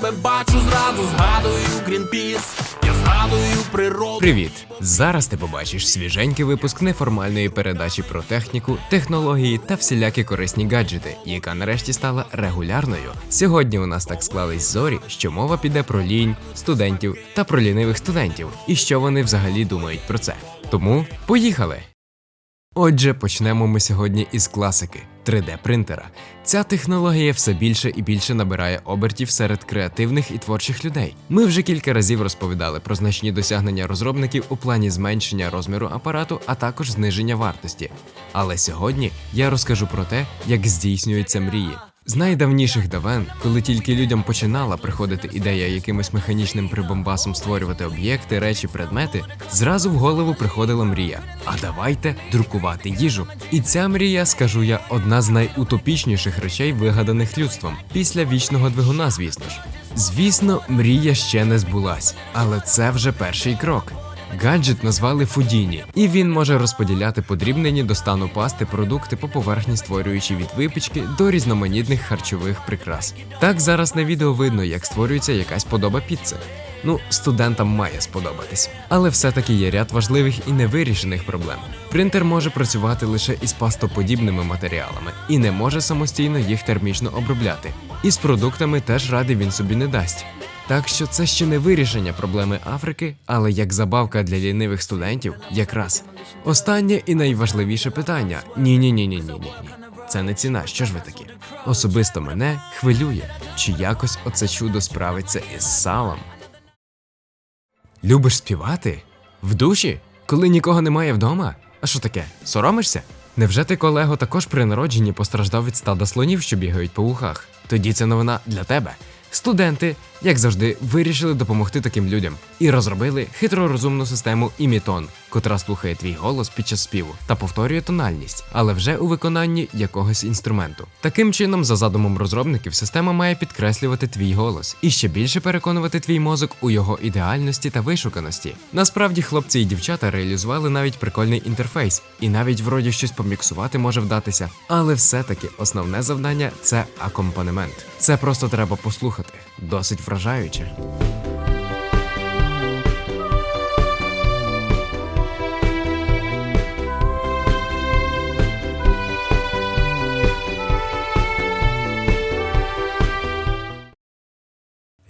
тебе бачу зразу, згадую Грінпіс, я згадую природу. Привіт! Зараз ти побачиш свіженький випуск неформальної передачі про техніку, технології та всілякі корисні гаджети, яка нарешті стала регулярною. Сьогодні у нас так склались зорі, що мова піде про лінь, студентів та про лінивих студентів, і що вони взагалі думають про це. Тому поїхали! Отже, почнемо ми сьогодні із класики 3D принтера. Ця технологія все більше і більше набирає обертів серед креативних і творчих людей. Ми вже кілька разів розповідали про значні досягнення розробників у плані зменшення розміру апарату, а також зниження вартості. Але сьогодні я розкажу про те, як здійснюються мрії. З найдавніших давен, коли тільки людям починала приходити ідея якимось механічним прибамбасом створювати об'єкти, речі, предмети, зразу в голову приходила мрія. А давайте друкувати їжу. І ця мрія, скажу я, одна з найутопічніших речей, вигаданих людством, після вічного двигуна, звісно ж. Звісно, мрія ще не збулась, але це вже перший крок. Гаджет назвали Фудіні, і він може розподіляти подрібнені до стану пасти продукти по поверхні, створюючи від випічки до різноманітних харчових прикрас. Так зараз на відео видно, як створюється якась подоба піци. Ну, студентам має сподобатись. Але все-таки є ряд важливих і невирішених проблем. Принтер може працювати лише із пастоподібними матеріалами і не може самостійно їх термічно обробляти. І з продуктами теж ради він собі не дасть. Так що це ще не вирішення проблеми Африки, але як забавка для лінивих студентів, якраз. Останнє і найважливіше питання: ні, ні, ні, ні, ні, ні. Це не ціна. Що ж ви такі? Особисто мене хвилює, чи якось оце чудо справиться із салом. Любиш співати? В душі? Коли нікого немає вдома? А що таке? Соромишся? Невже ти, колего, також при народженні постраждав від стада слонів, що бігають по вухах? Тоді це новина для тебе. Студенти, як завжди, вирішили допомогти таким людям і розробили хитро розумну систему Імітон, котра слухає твій голос під час співу та повторює тональність, але вже у виконанні якогось інструменту. Таким чином, за задумом розробників, система має підкреслювати твій голос і ще більше переконувати твій мозок у його ідеальності та вишуканості. Насправді, хлопці і дівчата реалізували навіть прикольний інтерфейс, і навіть вроді щось поміксувати може вдатися. Але все-таки основне завдання це акомпанемент. Це просто треба послухати. Досить вражаюче.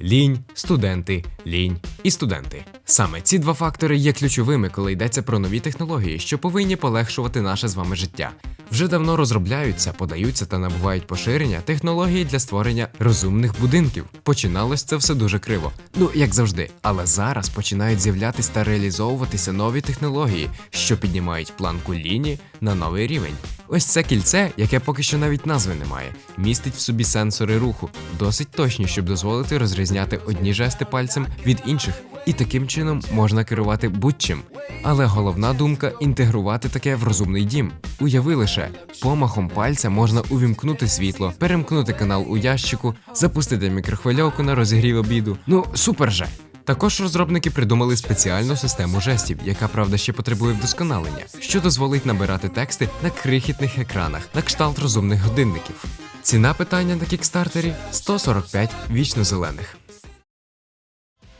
Лінь, студенти, лінь і студенти. Саме ці два фактори є ключовими, коли йдеться про нові технології, що повинні полегшувати наше з вами життя. Вже давно розробляються, подаються та набувають поширення технології для створення розумних будинків. Починалось це все дуже криво. Ну як завжди, але зараз починають з'являтися та реалізовуватися нові технології, що піднімають планку лінії на новий рівень. Ось це кільце, яке поки що навіть назви не має, містить в собі сенсори руху, досить точні, щоб дозволити розрізняти одні жести пальцем від інших, і таким чином можна керувати будь-чим. Але головна думка інтегрувати таке в розумний дім. Уяви лише, помахом пальця можна увімкнути світло, перемкнути канал у ящику, запустити мікрохвильовку на розігрів обіду. Ну супер же! Також розробники придумали спеціальну систему жестів, яка правда ще потребує вдосконалення, що дозволить набирати тексти на крихітних екранах на кшталт розумних годинників. Ціна питання на кікстартері 145 вічно зелених.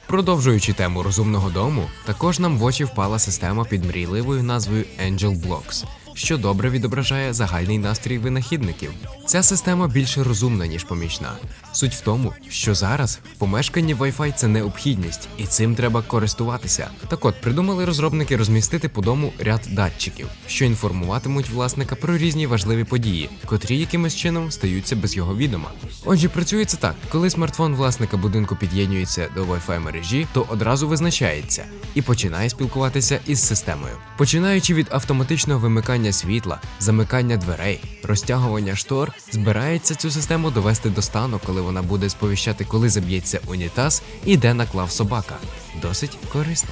Продовжуючи тему розумного дому, також нам в очі впала система під мрійливою назвою Angel Blocks, що добре відображає загальний настрій винахідників. Ця система більше розумна, ніж помічна. Суть в тому, що зараз в помешканні Wi-Fi це необхідність, і цим треба користуватися. Так от придумали розробники розмістити по дому ряд датчиків, що інформуватимуть власника про різні важливі події, котрі якимось чином стаються без його відома. Отже, працює це так: коли смартфон власника будинку під'єднується до Wi-Fi мережі, то одразу визначається і починає спілкуватися із системою, починаючи від автоматичного вимикання світла, замикання дверей, розтягування штор, збирається цю систему довести до стану, коли вона буде сповіщати, коли заб'ється унітаз і де наклав собака. Досить корисно.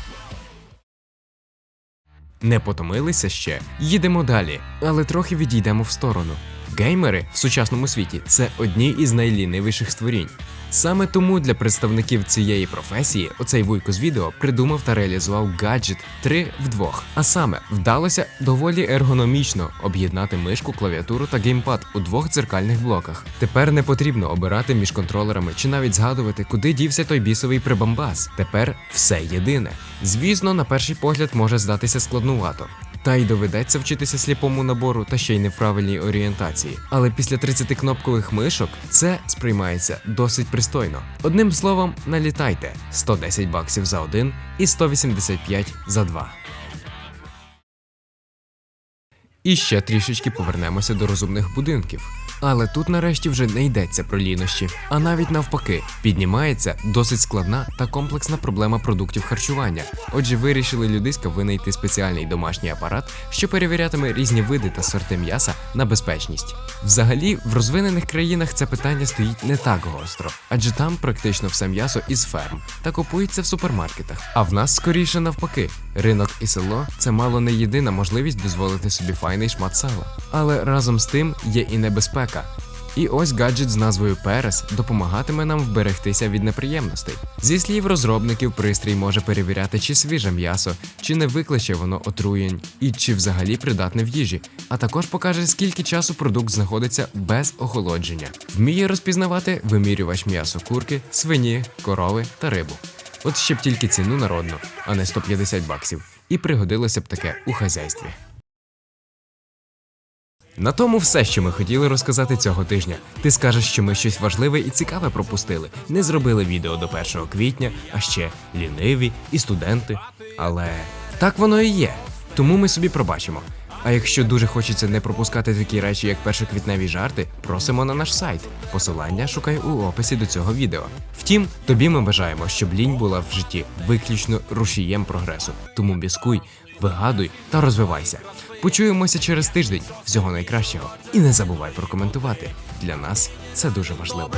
Не потомилися ще, їдемо далі, але трохи відійдемо в сторону. Геймери в сучасному світі це одні із найлінивіших створінь. Саме тому для представників цієї професії оцей вуйко з відео придумав та реалізував гаджет 3 в 2. А саме вдалося доволі ергономічно об'єднати мишку, клавіатуру та геймпад у двох дзеркальних блоках. Тепер не потрібно обирати між контролерами чи навіть згадувати, куди дівся той бісовий прибамбас. Тепер все єдине. Звісно, на перший погляд може здатися складнувато. Та й доведеться вчитися сліпому набору та ще й неправильній орієнтації. Але після 30 кнопкових мишок це сприймається досить пристойно. Одним словом, налітайте 110 баксів за один і 185 за два. І ще трішечки повернемося до розумних будинків. Але тут нарешті вже не йдеться про лінощі, а навіть навпаки, піднімається досить складна та комплексна проблема продуктів харчування. Отже, вирішили людиська винайти спеціальний домашній апарат, що перевірятиме різні види та сорти м'яса на безпечність. Взагалі, в розвинених країнах це питання стоїть не так гостро, адже там практично все м'ясо із ферм та купується в супермаркетах. А в нас скоріше навпаки, ринок і село це мало не єдина можливість дозволити собі файний шмат сала. Але разом з тим є і небезпека. І ось гаджет з назвою Перес допомагатиме нам вберегтися від неприємностей. Зі слів розробників, пристрій може перевіряти, чи свіже м'ясо, чи не викличе воно отруєнь, і чи взагалі придатне в їжі, а також покаже, скільки часу продукт знаходиться без охолодження. Вміє розпізнавати вимірювач м'ясо курки, свині, корови та рибу. От ще б тільки ціну народну, а не 150 баксів. І пригодилося б таке у хазяйстві. На тому все, що ми хотіли розказати цього тижня. Ти скажеш, що ми щось важливе і цікаве пропустили, не зробили відео до 1 квітня, а ще ліниві і студенти. Але так воно і є. Тому ми собі пробачимо. А якщо дуже хочеться не пропускати такі речі, як першоквітневі жарти, просимо на наш сайт. Посилання шукай у описі до цього відео. Втім, тобі ми бажаємо, щоб лінь була в житті виключно рушієм прогресу. Тому біскуй, вигадуй та розвивайся. Почуємося через тиждень. Всього найкращого. І не забувай прокоментувати. Для нас це дуже важливо.